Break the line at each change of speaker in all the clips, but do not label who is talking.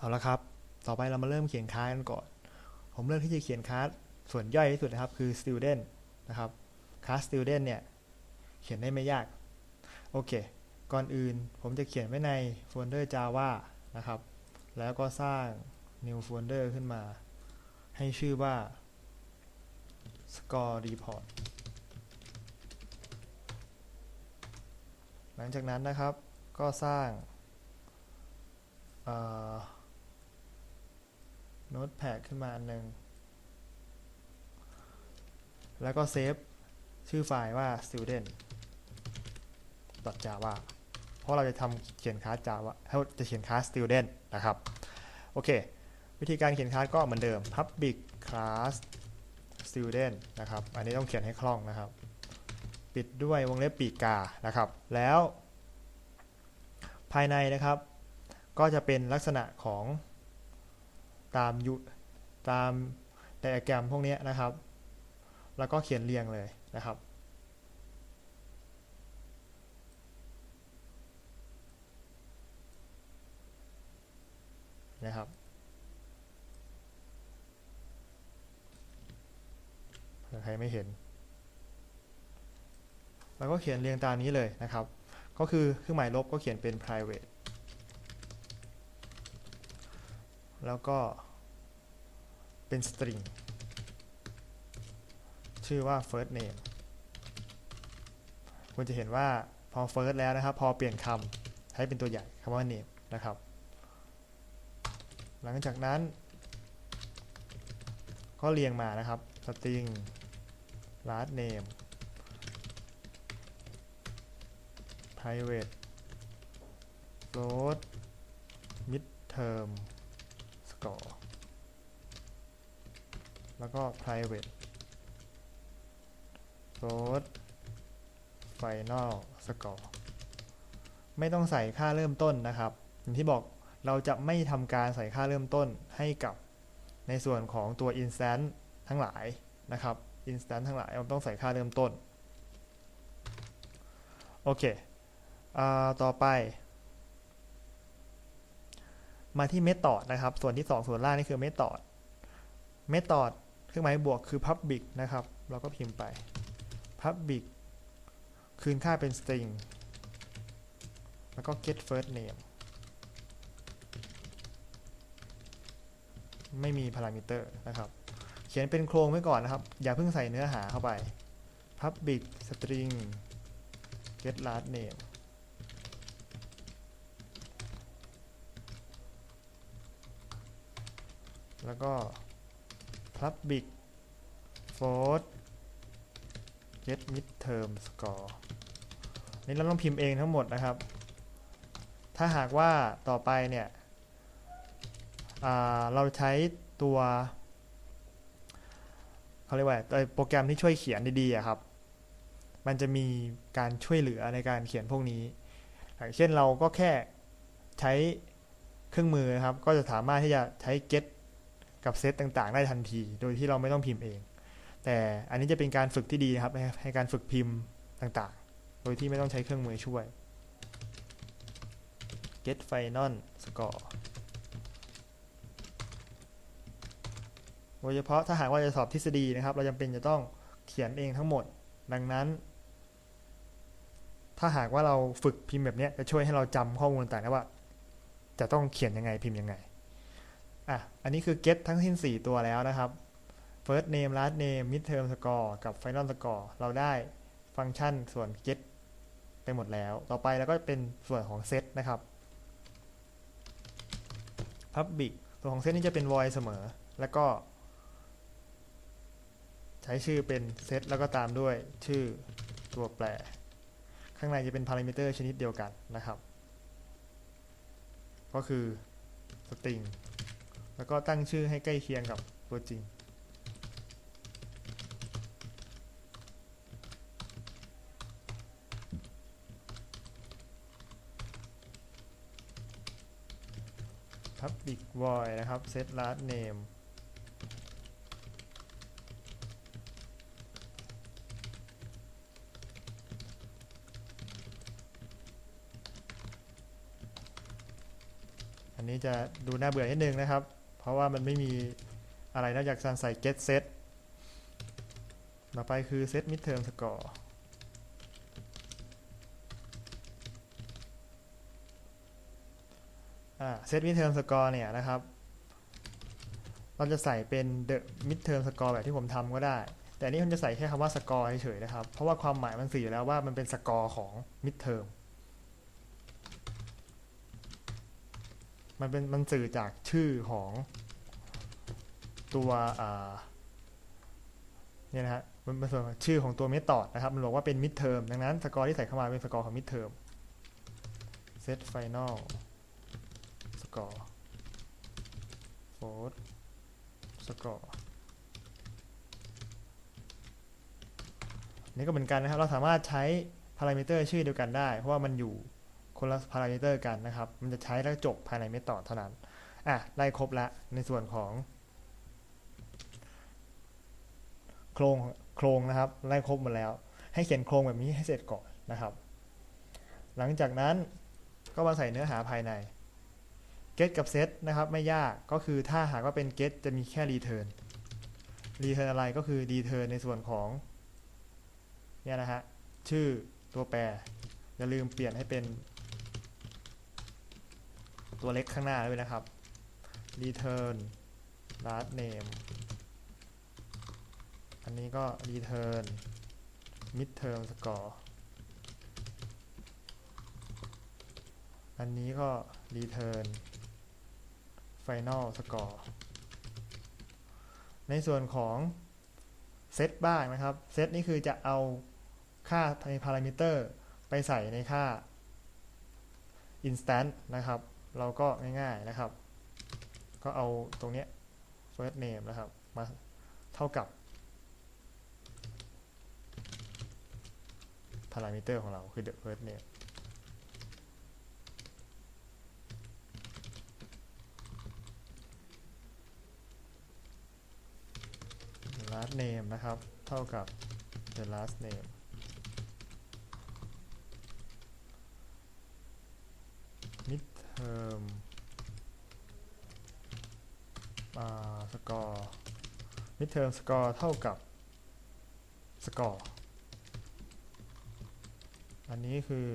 เอาละครับ ต่อไปเรามาเริ่มเขียนคาสกันก่อน ผมเลือกที่จะเขียนคาสส่วนย่อยที่สุดนะครับ คือ student นะครับคาส student เนี่ย เขียนได้ไม่ยาก โอเค ก่อนอื่นผมจะเขียนไว้ในโฟลเดอร์ java นะครับ แล้วก็สร้าง new folder ขึ้นมา ให้ชื่อว่า score report หลังจากนั้นนะครับ ก็สร้าง เอ่อ Notepad ขึ้นมาอันหนึ่งแล้วก็เซฟชื่อไฟล์ว่า student java เพราะเราจะทำเขียนคลาส java เราจะเขียนคลาส student นะครับ โอเค วิธีการเขียนคลาสก็เหมือนเดิม public class student นะครับ อันนี้ต้องเขียนให้คล่องนะครับ ปิดด้วยวงเล็บปีกกานะครับ แล้ว ภายในนะครับ ก็จะเป็นลักษณะของ ตามยุตามไดอะแกรมพวกนี้นะครับ แล้วก็เขียนเรียงเลยนะครับ นะครับ ใครไม่เห็น แล้วก็เขียนเรียงตามนี้เลยนะครับ ก็คือเครื่องหมายลบก็เขียนเป็น private แล้วก็เป็น string ชื่อว่า first name คุณจะเห็นว่าพอ first แล้วนะครับ พอเปลี่ยนคำให้เป็นตัวใหญ่คำว่า name นะครับ หลังจากนั้น ก็เรียงมานะครับ string last name private float midterm term score แล้วก็ private float final score ไม่ต้องใส่ค่าเริ่มต้นนะครับ อย่างที่บอกเราจะไม่ทำการใส่ค่าเริ่มต้นให้กับในส่วนของตัว instant ทั้งหลายนะครับ instant ทั้งหลายเราต้องใส่ค่าเริ่มต้น โอเคอต่อไป มาที่ method นะครับ ส่วนที่ 2 ส่วนล่างนี่คือ method method เครื่องหมายบวกคือ public นะครับ เราก็พิมพ์ไป public คืนค่าเป็น string แล้วก็ get first name ไม่มีพารามิเตอร์นะครับ เขียนเป็นโครงไว้ก่อนนะครับ อย่าเพิ่งใส่เนื้อหาเข้าไป public string get last name แล้วก็ public float get midterm score นี่เราต้องพิมพ์เองทั้งหมดนะครับ ถ้าหากว่าต่อไปเนี่ยเราใช้ตัวเขาเรียกว่าตัวโปรแกรมที่ช่วยเขียนดีๆครับ มันจะมีการช่วยเหลือในการเขียนพวกนี้อย่างเช่นเราก็แค่ใช้เครื่องมือนะครับ ก็จะสามารถที่จะใช้ get กับเซตต่างๆ ได้ทันที โดยที่เราไม่ต้องพิมพ์เอง แต่อันนี้จะเป็นการฝึกที่ดีนะครับให้ให้การฝึกพิมพ์ต่างๆ โดยที่ไม่ต้องใช้เครื่องมือช่วย get final score โดยเฉพาะถ้าหากว่าจะสอบทฤษฎีนะครับ เราจำเป็นจะต้องเขียนเองทั้งหมด ดังนั้น ถ้าหากว่าเราฝึกพิมพ์แบบนี้จะช่วยให้เราจำข้อมูลต่างๆได้ว่า จะต้องเขียนยังไงพิมพ์ยังไง อะ อันนี้คือ get ทั้งสิ้น 4 ตัวแล้วนะครับ first name last name mid term score กับ final score เราได้ฟังก์ชันส่วน get ไปหมดแล้ว ต่อไปแล้วก็เป็นส่วนของ set นะครับ public ส่วนของ set นี่จะเป็น void เสมอ แล้วก็ ใช้ชื่อเป็น set แล้วก็ตามด้วยชื่อตัวแปร ข้างในจะเป็นพารามิเตอร์ชนิดเดียวกันนะครับ ก็คือ string แล้วก็ตั้งชื่อให้ใกล้เคียงกับตัวจริง public void นะครับ set last name อันนี้จะดูน่าเบื่อนิดนึงนะครับ เพราะว่ามันไม่มีอะไรนอกจากการใส่ get set ต่อไปคือ set midterm score อ่า set midterm score เนี่ยนะครับ เราจะใส่เป็น the midterm score แบบที่ผมทำก็ได้ แต่อันนี้ผมจะใส่แค่คำว่า score เฉยๆนะครับ เพราะว่าความหมายมันสื่ออยู่แล้วว่ามันเป็น score ของ midterm มันเป็นมันสื่อจากชื่อของตัวเนี่ยนะฮะมันเป็นส่วนชื่อของตัวเมธอดนะครับ มันบอกว่าเป็น midterm ดังนั้นสกอร์ที่ใส่เข้ามาเป็นสกอร์ของ midterm set final score fourth score นี่ก็เหมือนกันนะครับ เราสามารถใช้พารามิเตอร์ชื่อเดียวกันได้ เพราะว่ามันอยู่ คนละพารามิเตอร์กันนะครับ มันจะใช้แล้วจบภายในเมธอดเท่านั้น อะ ได้ครบละ ในส่วนของ โครงโครงนะครับไล่ครบหมดแล้ว ให้เขียนโครงแบบนี้ให้เสร็จก่อนนะครับ หลังจากนั้นก็มาใส่เนื้อหาภายใน get กับ set นะครับ ไม่ยากก็คือถ้าหากว่าเป็น get จะมีแค่ return return อะไรก็คือ return ในส่วนของเนี่ยนะฮะชื่อตัวแปรอย่าลืมเปลี่ยนให้เป็น ตัวเล็กข้างหน้าด้วยนะครับ return last name อันนี้ก็ return midterm score อันนี้ก็ return final score ในส่วนของ set บ้างนะครับ set นี่คือจะเอาค่าในพารามิเตอร์ไปใส่ในค่า instant นะครับ เราก็ง่ายๆนะครับ ก็เอาตรงเนี้ย first name นะครับ มาเท่ากับ พารามิเตอร์ของเราคือ the first name ล last name นะครับ เท่ากับ the last name midterm อ่า score midterm score เท่ากับ score อันนี้คือ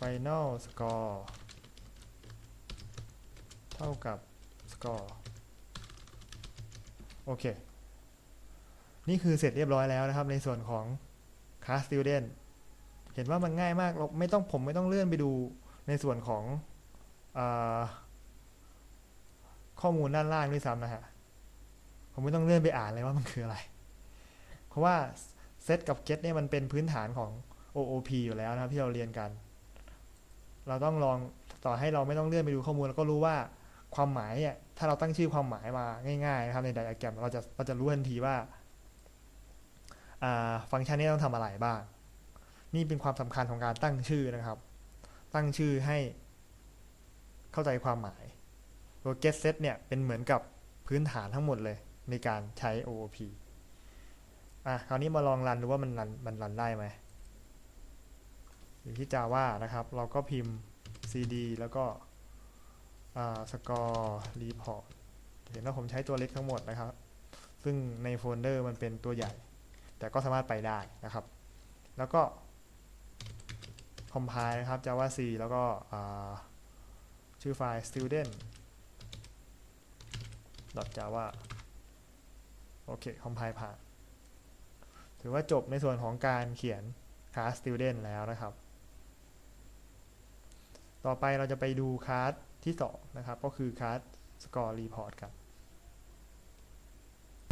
final score เท่ากับ score โอเค นี่คือเสร็จเรียบร้อยแล้วนะครับ ในส่วนของ class student เห็นว่ามันง่ายมากเราไม่ต้องผมไม่ต้องเลื่อนไปดูในส่วนของ ข้อมูลด้านล่างด้วยซ้ำนะฮะ ผมไม่ต้องเลื่อนไปอ่านเลยว่ามันคืออะไร เพราะว่าเซตกับ get เนี่ยมันเป็นพื้นฐานของ OOP อยู่แล้วนะครับที่เราเรียนกัน เราต้องลองต่อให้เราไม่ต้องเลื่อนไปดูข้อมูลเราก็รู้ว่าความหมายเนี่ยถ้าเราตั้งชื่อความหมายมาง่ายๆนะครับในไดอะแกรมเราจะเราจะรู้ทันทีว่าฟังก์ชันนี้ต้องทำอะไรบ้าง นี่เป็นความสำคัญของการตั้งชื่อนะครับ ตั้งชื่อให้ เข้าใจความหมายตัว get set เนี่ยเป็นเหมือนกับพื้นฐานทั้งหมดเลย ในการใช้ OOP อะคราวนี้มาลองรันดูว่ามันรันมันรันได้ไหมอยู่ที่ Java นะครับ เราก็พิมพ์ cd แล้วก็ score report เห็นว่าผมใช้ตัวเล็กทั้งหมดนะครับ ซึ่งในโฟลเดอร์มันเป็นตัวใหญ่ แต่ก็สามารถไปได้นะครับ แล้วก็ compile นะครับ java c แล้วก็ ชื่อไฟล์ student java โอเค compile ผ่าน ถือว่าจบในส่วนของการเขียน class student แล้วนะครับ ต่อไปเราจะไปดู class ที่ 2 นะครับ ก็คือ class score report กัน